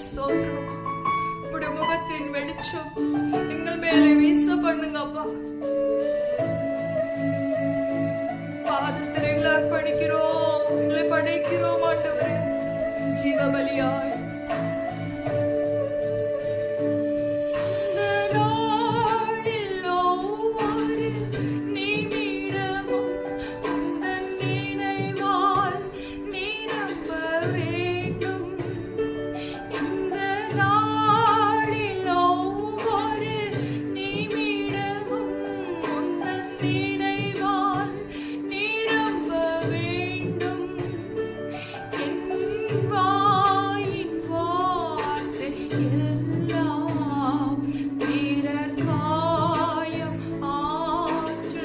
ஸ்தோத்திரம் உடைய முகத்தின் வெளிச்சம் எங்கள் மேலே வீச பண்ணுங்க அப்பா பாதத்தில் எங்களை அர்ப்பணிக்கிறோம் எங்களை படைக்கிறோம் ஆண்டவரே ஜீவ பலியாய் பிறர் காயம் ஆற்ற